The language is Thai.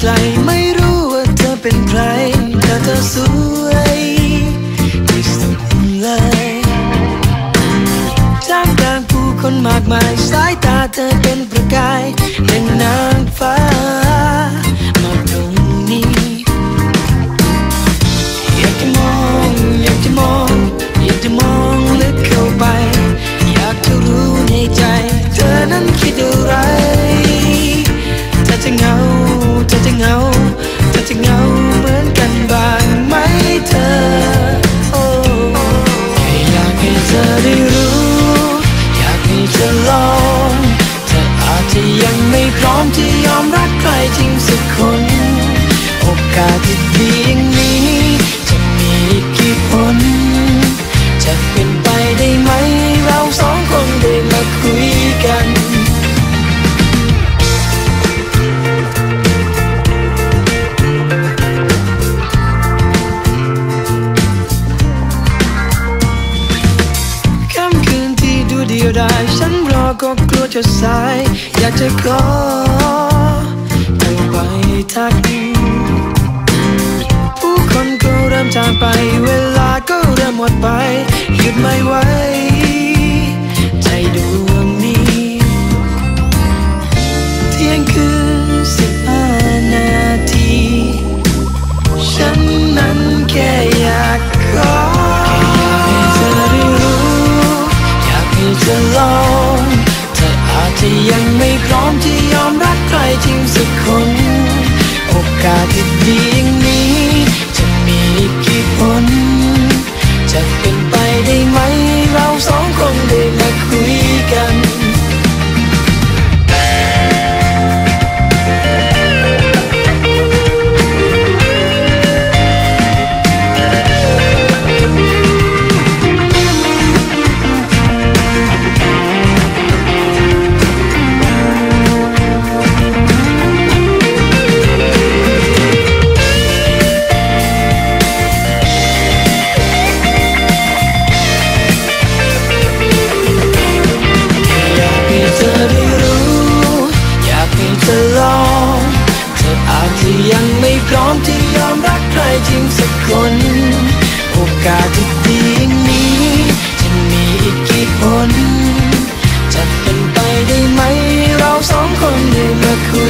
ไกลไม่รู้ว่าเธอเป็นใครแต่เธอสวยที่สุดเลยท่ามกลางผู้คนมากมายสายตาเธอเป็นประกายเป็นนางฟ้า พร้อมที่ยอมรักใครจริงสักคน โอกาสที่ดีอย่างนี้ ก็ได้ ฉันรอก็กลัวจะสาย อยากจะขอเธอไปทัก ผู้คนก็เริ่มจากไป เวลาก็เริ่มหมดไป หยุดไม่ไหว มที่ยอมรักใครจริงสักคน โอกาสที่ดีอย่างนี้จะมีอีกกี่คนจะเป็นไปได้ไหม เราสองคนได้มาคุย